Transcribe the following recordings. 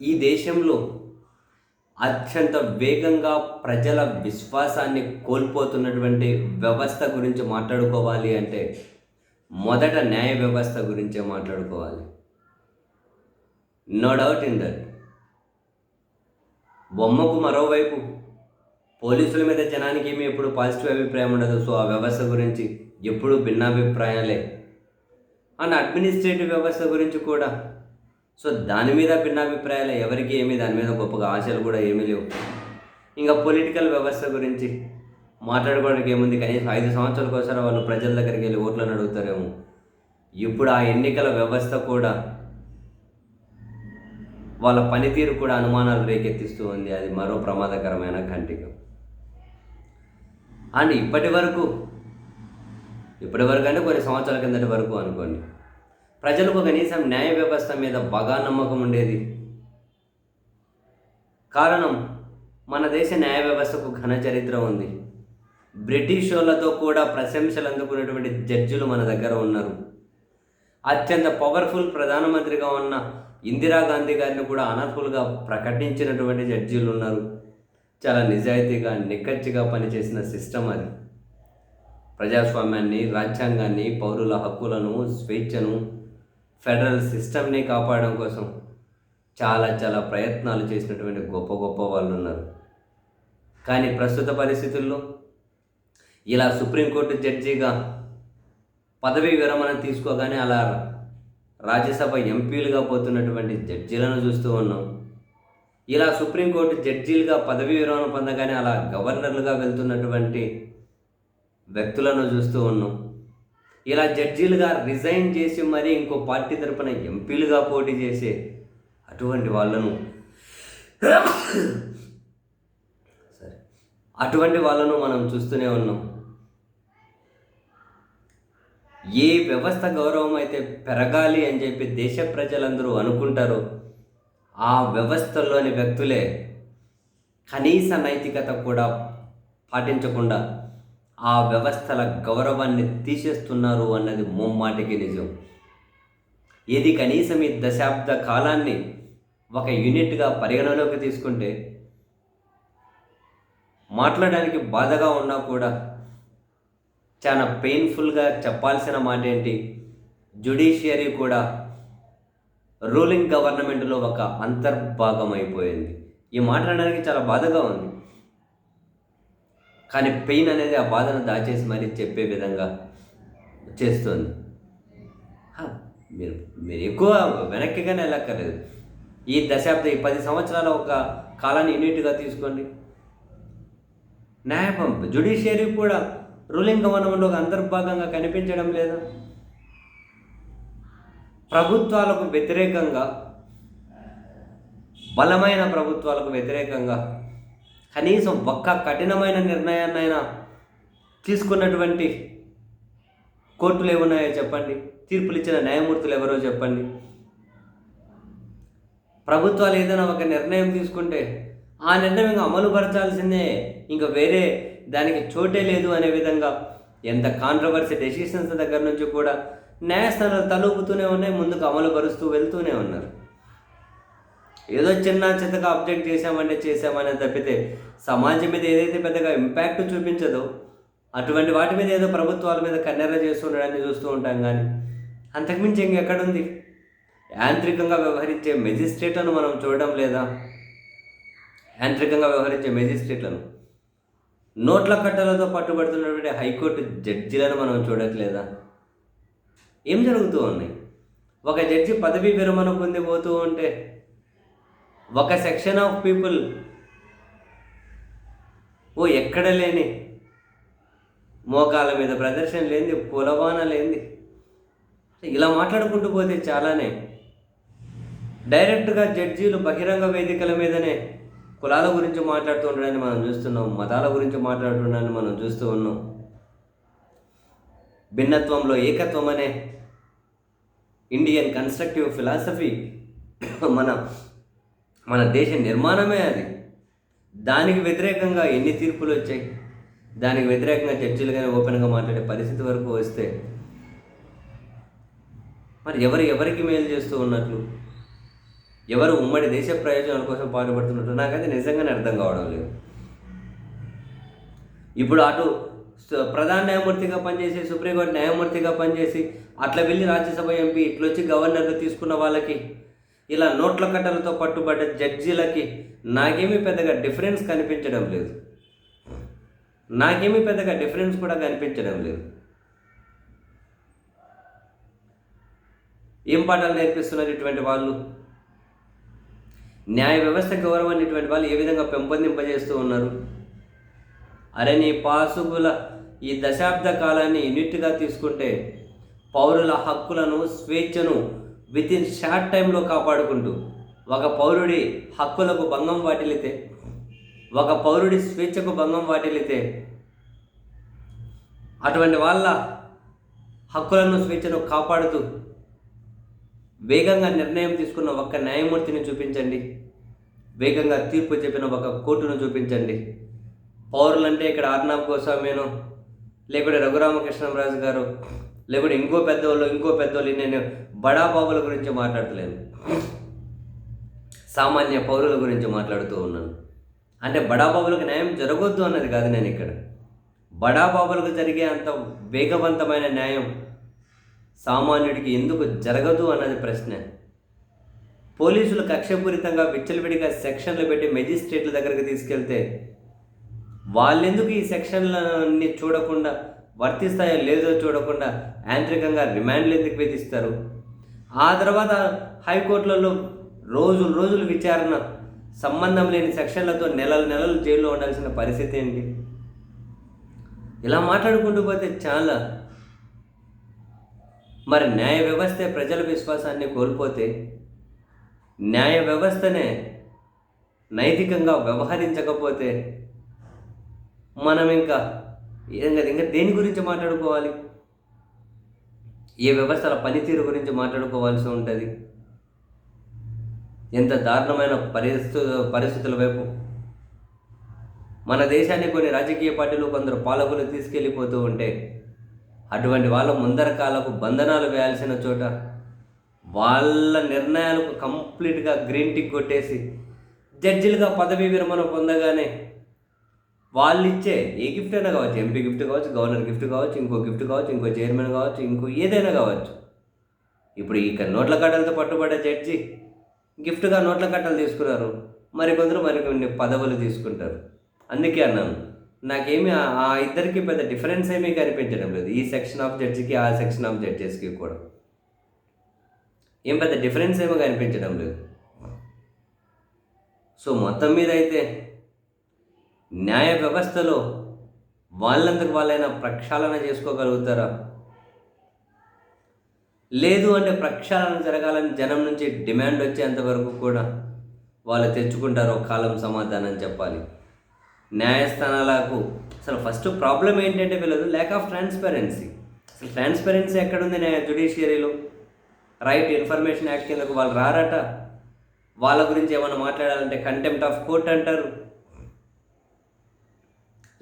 ఈ దేశంలో అత్యంత వేగంగా ప్రజల విశ్వాసాన్ని కోల్పోతున్నటువంటి వ్యవస్థ గురించి మాట్లాడుకోవాలి అంటే మొదట న్యాయ వ్యవస్థ గురించే మాట్లాడుకోవాలి. నో డౌట్ ఇన్ దట్ బొమ్మకు మరోవైపు పోలీసుల మీద జనానికి ఏమీ ఎప్పుడు పాజిటివ్ అభిప్రాయం ఉండదు. సో ఆ వ్యవస్థ గురించి ఎప్పుడు భిన్నాభిప్రాయాలే. అండ్ అడ్మినిస్ట్రేటివ్ వ్యవస్థ గురించి కూడా సో దాని మీద భిన్నాభిప్రాయాలు ఎవరికి ఏమీ దాని మీద గొప్పగా ఆశలు కూడా ఏమీ లేవు. ఇంకా పొలిటికల్ వ్యవస్థ గురించి మాట్లాడుకోవడానికి ఏముంది? కనీసం ఐదు సంవత్సరాలకు ఒకసారి వాళ్ళు ప్రజల దగ్గరికి వెళ్ళి ఓట్లను అడుగుతారేమో. ఇప్పుడు ఆ ఎన్నికల వ్యవస్థ కూడా వాళ్ళ పనితీరు కూడా అనుమానాలు రేకెత్తిస్తూ ఉంది. అది మరో ప్రమాదకరమైన కంటిక. అండ్ ఇప్పటి వరకు ఇప్పటి వరకు అంటే కొన్ని సంవత్సరాల కిందటి వరకు అనుకోండి. ప్రజలకు కనీసం న్యాయ వ్యవస్థ మీద బాగా నమ్మకం ఉండేది. కారణం మన దేశ న్యాయ వ్యవస్థకు ఘన చరిత్ర ఉంది. బ్రిటిష్ వాళ్ళతో కూడా ప్రశంసలు అందుకున్నటువంటి జడ్జిలు మన దగ్గర ఉన్నారు. అత్యంత పవర్ఫుల్ ప్రధానమంత్రిగా ఉన్న ఇందిరాగాంధీ గారిని కూడా అనర్హులుగా ప్రకటించినటువంటి జడ్జీలు ఉన్నారు. చాలా నిజాయితీగా నిక్కచ్చిగా పనిచేసిన సిస్టమ్ అది. ప్రజాస్వామ్యాన్ని రాజ్యాంగాన్ని పౌరుల హక్కులను స్వేచ్ఛను ఫెడరల్ సిస్టమ్ని కాపాడడం కోసం చాలా చాలా ప్రయత్నాలు చేసినటువంటి గొప్ప గొప్ప వాళ్ళు ఉన్నారు. కానీ ప్రస్తుత పరిస్థితుల్లో ఇలా సుప్రీంకోర్టు జడ్జిగా పదవీ విరమణ తీసుకోగానే అలా రాజ్యసభ ఎంపీలుగా పోతున్నటువంటి జడ్జీలను చూస్తూ ఉన్నాం. ఇలా సుప్రీంకోర్టు జడ్జీలుగా పదవీ విరమణ పొందగానే అలా గవర్నర్లుగా వెళ్తున్నటువంటి వ్యక్తులను చూస్తూ ఉన్నాం. ఇలా జడ్జీలుగా రిజైన్ చేసి మరీ ఇంకో పార్టీ తరపున ఎంపీలుగా పోటీ చేసే అటువంటి వాళ్ళను సరే అటువంటి వాళ్ళను మనం చూస్తూనే ఉన్నాం. ఏ వ్యవస్థ గౌరవం అయితే పెరగాలి అని చెప్పి దేశ ప్రజలందరూ అనుకుంటారో ఆ వ్యవస్థలోని వ్యక్తులే కనీస నైతికత కూడా పాటించకుండా ఆ వ్యవస్థల గౌరవాన్ని తీసేస్తున్నారు అన్నది ముమ్మాటికి నిజం. ఇది కనీసం ఈ దశాబ్ద కాలాన్ని ఒక యూనిట్గా పరిగణలోకి తీసుకుంటే మాట్లాడడానికి బాధగా ఉన్నా కూడా చాలా పెయిన్ఫుల్గా చెప్పాల్సిన మాట ఏంటి? జుడిషియరీ కూడా రూలింగ్ గవర్నమెంట్లో ఒక అంతర్భాగం అయిపోయింది. ఈ మాట్లాడడానికి చాలా బాధగా ఉంది. కానీ పెయిన్ అనేది ఆ బాధను దాచేసి మరీ చెప్పే విధంగా చేస్తుంది. మీరు మీరు ఎక్కువ వెనక్కిగానే వెళ్ళక్కర్లేదు. ఈ దశాబ్ద ఈ పది సంవత్సరాల ఒక కాలాన్ని యూనిట్గా తీసుకోండి. న్యాయపం జుడిషియరీ కూడా రూలింగ్ గవర్నమెంట్ ఒక అంతర్భాగంగా కనిపించడం లేదా? ప్రభుత్వాలకు వ్యతిరేకంగా బలమైన ప్రభుత్వాలకు వ్యతిరేకంగా కనీసం ఒక్క కఠినమైన నిర్ణయాన్నైనా తీసుకున్నటువంటి కోర్టులు ఏమున్నాయో చెప్పండి? తీర్పులు ఇచ్చిన న్యాయమూర్తులు ఎవరో చెప్పండి? ప్రభుత్వాలు ఏదైనా ఒక నిర్ణయం తీసుకుంటే ఆ నిర్ణయం ఇంకా అమలుపరచాల్సిందే ఇంకా వేరే దానికి చోటే లేదు అనే విధంగా ఎంత కాంట్రవర్సీ డెసిషన్స్ దగ్గర నుంచి కూడా న్యాయస్థానాలు తలూపుతూనే ఉన్నాయి ముందుకు అమలుపరుస్తూ వెళ్తూనే ఉన్నారు. ఏదో చిన్న చిన్నగా అబ్జెక్ట్ చేసామంటే చేసామనే తప్పితే సమాజం మీద ఏదైతే పెద్దగా ఇంపాక్ట్ చూపించదో అటువంటి వాటి మీద ఏదో ప్రభుత్వాల మీద కన్నెర్ర చేస్తుండడాన్ని చూస్తూ ఉంటాం కానీ అంతకుమించి ఇంకెక్కడుంది యాంత్రికంగా వ్యవహరించే మెజిస్ట్రేట్లను మనం చూడడం లేదా? యాంత్రికంగా వ్యవహరించే మెజిస్ట్రేట్లను నోట్ల కట్టలతో పట్టుబడుతున్నటువంటి హైకోర్టు జడ్జిలను మనం చూడట్లేదా? ఏం జరుగుతూ ఉన్నాయి? ఒక జడ్జి పదవీ విరమణ పొంది పోతూ ఉంటే ఒక సెక్షన్ ఆఫ్ పీపుల్ ఓ ఎక్కడ లేని మోకాల మీద ప్రదర్శన లేనిది పులవాన లేని ఇలా మాట్లాడుకుంటూ పోతే చాలానే డైరెక్ట్గా జడ్జీలు బహిరంగ వేదికల మీదనే కులాల గురించి మాట్లాడుతూ ఉండడాన్ని మనం చూస్తున్నాం మతాల గురించి మాట్లాడుతుండడాన్ని మనం చూస్తూ ఉన్నాం. భిన్నత్వంలో ఏకత్వం అనే ఇండియన్ కన్స్ట్రక్టివ్ ఫిలాసఫీ మన మన దేశ నిర్మాణమే అది. దానికి వ్యతిరేకంగా ఎన్ని తీర్పులు వచ్చాయి? దానికి వ్యతిరేకంగా చర్చలు కానీ ఓపెన్గా మాట్లాడే పరిస్థితి వరకు వస్తే మరి ఎవరు ఎవరికి మేలు చేస్తూ ఉన్నట్లు? ఎవరు ఉమ్మడి దేశ ప్రయోజనాల కోసం పాటుపడుతున్నట్టు నాకైతే నిజంగానే అర్థం కావడం లేదు. ఇప్పుడు అటు ప్రధాన న్యాయమూర్తిగా పనిచేసి సుప్రీంకోర్టు న్యాయమూర్తిగా పనిచేసి అట్లా వెళ్ళి రాజ్యసభ ఎంపీ ఇట్లా వచ్చి గవర్నర్గా తీసుకున్న వాళ్ళకి ఇలా నోట్ల కట్టలతో పట్టుబడ్డ జడ్జీలకి నాకేమీ పెద్దగా డిఫరెన్స్ కనిపించడం లేదు. నాకేమీ పెద్దగా డిఫరెన్స్ కూడా కనిపించడం లేదు. ఏం పాఠాలు నేర్పిస్తున్నారు ఇటువంటి వాళ్ళు? న్యాయ వ్యవస్థ గౌరవాన్ని ఇటువంటి వాళ్ళు ఏ విధంగా పెంపొందింపజేస్తూ ఉన్నారు? అరే నీ పాసుగుల ఈ దశాబ్ద కాలాన్ని యూనిట్గా తీసుకుంటే పౌరుల హక్కులను స్వేచ్ఛను విత్ ఇన్ షార్ట్ టైంలో కాపాడుకుంటూ ఒక పౌరుడి హక్కులకు భంగం వాటిల్లితే ఒక పౌరుడి స్వేచ్ఛకు భంగం వాటిల్లితే అటువంటి వాళ్ళ హక్కులను స్వేచ్ఛను కాపాడుతూ వేగంగా నిర్ణయం తీసుకున్న ఒక్క న్యాయమూర్తిని చూపించండి. వేగంగా తీర్పు చెప్పిన ఒక కోర్టును చూపించండి. పౌరులంటే ఇక్కడ ఆర్నాబ్ గోస్వామీను లేకుంటే రఘురామకృష్ణరాజు గారు లేకుంటే ఇంకో పెద్దవాళ్ళు ఇంకో పెద్దవాళ్ళు నేను బడా బాబుల గురించి మాట్లాడతలేను సామాన్య పౌరుల గురించి మాట్లాడుతూ ఉన్నాను. అంటే బడాబాబులకు న్యాయం జరగొద్దు అన్నది కాదు నేను ఇక్కడ. బడా బాబులకు జరిగే అంత వేగవంతమైన న్యాయం సామాన్యుడికి ఎందుకు జరగదు అన్నది ప్రశ్న. పోలీసులు కక్షపూరితంగా విచ్చలవిడిగా సెక్షన్లు పెట్టి మెజిస్ట్రేట్ల దగ్గరకు తీసుకెళ్తే వాళ్ళెందుకు ఈ సెక్షన్లన్నీ చూడకుండా వర్తిస్తాయో లేదో చూడకుండా యాంత్రికంగా రిమాండ్లు ఎందుకు విధిస్తారు? ఆ తర్వాత హైకోర్టులలో రోజులు రోజులు విచారణ సంబంధం లేని సెక్షన్లతో నెలలు నెలలు జైల్లో ఉండాల్సిన పరిస్థితి ఏంటి? ఇలా మాట్లాడుకుంటూ పోతే చాలా. మరి న్యాయ వ్యవస్థే ప్రజల విశ్వాసాన్ని కోల్పోతే న్యాయ వ్యవస్థనే నైతికంగా వ్యవహరించకపోతే మనం ఇంకా ఏం కదా ఇంకా దేని గురించి మాట్లాడుకోవాలి? ఏ వ్యవస్థల పనితీరు గురించి మాట్లాడుకోవాల్సి ఉంటుంది? ఎంత దారుణమైన పరిస్థితు పరిస్థితుల వైపు? మన దేశాన్ని కొన్ని రాజకీయ పార్టీలు కొందరు పాలకులు తీసుకెళ్ళిపోతూ ఉంటే అటువంటి వాళ్ళ ముందర కాలకు బంధనాలు వేయాల్సిన చోట వాళ్ళ నిర్ణయాలకు కంప్లీట్గా గ్రీన్ టిక్ కొట్టేసి జడ్జిలుగా పదవీ విరమణ పొందగానే వాళ్ళు ఇచ్చే ఏ గిఫ్ట్ అయినా కావచ్చు ఎంపీ గిఫ్ట్ కావచ్చు గవర్నర్ గిఫ్ట్ కావచ్చు ఇంకో గిఫ్ట్ కావచ్చు ఇంకో చైర్మన్ కావచ్చు ఇంకో ఏదైనా కావచ్చు. ఇప్పుడు ఈ నోట్ల కట్టలతో పట్టుబడే జడ్జి గిఫ్ట్గా నోట్ల కట్టలు తీసుకున్నారు. మరికొందరు మరికొన్ని పదవులు తీసుకుంటారు. అందుకే అన్నాను నాకేమి ఆ- ఇద్దరికి పెద్ద డిఫరెన్స్ ఏమీ కనిపించడం లేదు. ఈ సెక్షన్ ఆఫ్ జడ్జికి ఆ సెక్షన్ ఆఫ్ జడ్జెస్కి కూడా. ఏం పెద్ద డిఫరెన్స్ ఏమో కనిపించడం లేదు. సో మొత్తం మీద అయితే న్యాయ వ్యవస్థలో వాళ్ళందరికి వాళ్ళైనా ప్రక్షాళన చేసుకోగలుగుతారా? లేదు అంటే ప్రక్షాళన జరగాలని జనం నుంచి డిమాండ్ వచ్చేంత వరకు కూడా వాళ్ళు తెచ్చుకుంటారు కాలం సమాధానం చెప్పాలి. న్యాయస్థానాలకు అసలు ఫస్ట్ ప్రాబ్లం ఏంటంటే వీళ్ళదు ల్యాక్ ఆఫ్ ట్రాన్స్పరెన్సీ అసలు ట్రాన్స్పరెన్సీ ఎక్కడుంది న్యాయ జుడిషియరీలో? రైట్ ఇన్ఫర్మేషన్ యాక్ట్ కిందకు వాళ్ళు రారట? వాళ్ళ గురించి ఏమైనా మాట్లాడాలంటే కంటెంప్ట్ ఆఫ్ కోర్ట్ అంటారు.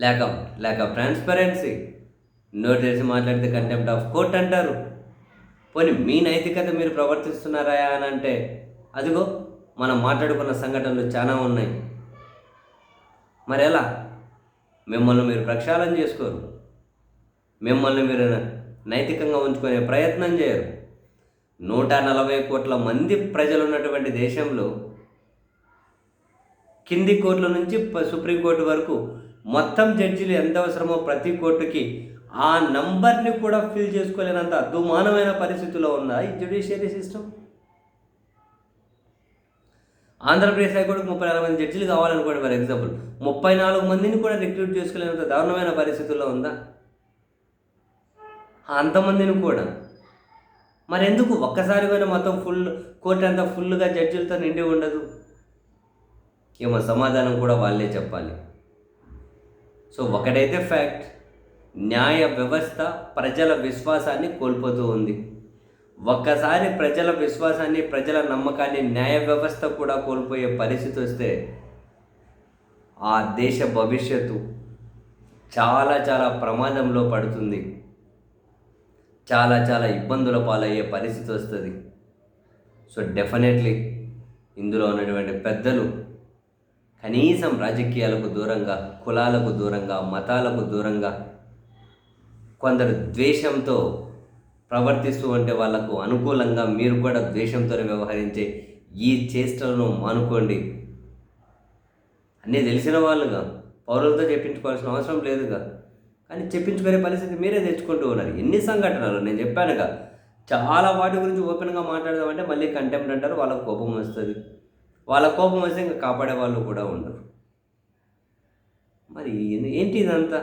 Lack of lack of transparency note చేసి మాట్లాడితే కంటెంప్ట్ ఆఫ్ కోర్ట్ అంటారు. పోనీ మీ నైతికత మీరు ప్రవర్తిస్తున్నారా అని అంటే అదిగో మనం మాట్లాడుకున్న సంఘటనలు చాలా ఉన్నాయి. మరి ఎలా? మిమ్మల్ని మీరు ప్రక్షాళన చేసుకోరు. మిమ్మల్ని మీరు నైతికంగా ఉంచుకునే ప్రయత్నం చేయరు. నూట నలభై కోట్ల మంది ప్రజలు ఉన్నటువంటి దేశంలో కింది కోర్టుల నుంచి ప- సుప్రీంకోర్టు వరకు మొత్తం జడ్జీలు ఎంత అవసరమో ప్రతి కోర్టుకి ఆ నంబర్ని కూడా ఫిల్ చేసుకోలేనంత అద్దుమానమైన పరిస్థితిలో ఉన్న ఈ జ్యుడిషియరీ సిస్టమ్? ఆంధ్రప్రదేశ్ హైకోర్టుకు ముప్పై నాలుగు మంది జడ్జిలు కావాలనుకోండి ఫర్ ఎగ్జాంపుల్. ముప్పై నాలుగు మందిని కూడా రిక్రూట్ చేసుకోలేనంత దారుణమైన పరిస్థితుల్లో ఉందా? అంతమందిని కూడా. మరి ఎందుకు ఒక్కసారి పోయినా మొత్తం ఫుల్ కోర్టు అంతా ఫుల్గా జడ్జిలతో నిండి ఉండదు? ఏమో సమాధానం కూడా వాళ్ళే చెప్పాలి. సో ఒకటైతే ఫ్యాక్ట్ న్యాయ వ్యవస్థ ప్రజల విశ్వాసాన్ని కోల్పోతూ ఉంది. ఒక్కసారి ప్రజల విశ్వాసాన్ని ప్రజల నమ్మకాన్ని న్యాయ వ్యవస్థ కూడా కోల్పోయే పరిస్థితి వస్తే ఆ దేశ భవిష్యత్తు చాలా చాలా ప్రమాదంలో పడుతుంది. చాలా చాలా ఇబ్బందుల పాలయ్యే పరిస్థితి వస్తుంది. సో డెఫినెట్లీ ఇందులో ఉన్నటువంటి పెద్దలు కనీసం రాజకీయాలకు దూరంగా కులాలకు దూరంగా మతాలకు దూరంగా కొందరు ద్వేషంతో ప్రవర్తిస్తూ ఉంటే వాళ్ళకు అనుకూలంగా మీరు కూడా ద్వేషంతోనే వ్యవహరించే ఈ చేష్టలను మానుకోండి. అన్నీ తెలిసిన వాళ్ళుగా పౌరులతో చెప్పించుకోవాల్సిన అవసరం లేదుగా. కానీ చెప్పించుకునే పరిస్థితి మీరే తెచ్చుకుంటూ ఉన్నారు. ఎన్ని సంఘటనలు? నేను చెప్పానుగా చాలా వాటి గురించి ఓపెన్గా మాట్లాడదామంటే మళ్ళీ కంటెంప్ట్ అంటారు వాళ్ళకు కోపం వస్తుంది. వాళ్ళ కోపం వస్తే ఇంకా కాపాడే వాళ్ళు కూడా ఉండరు. మరి ఏంటి ఇదంతా?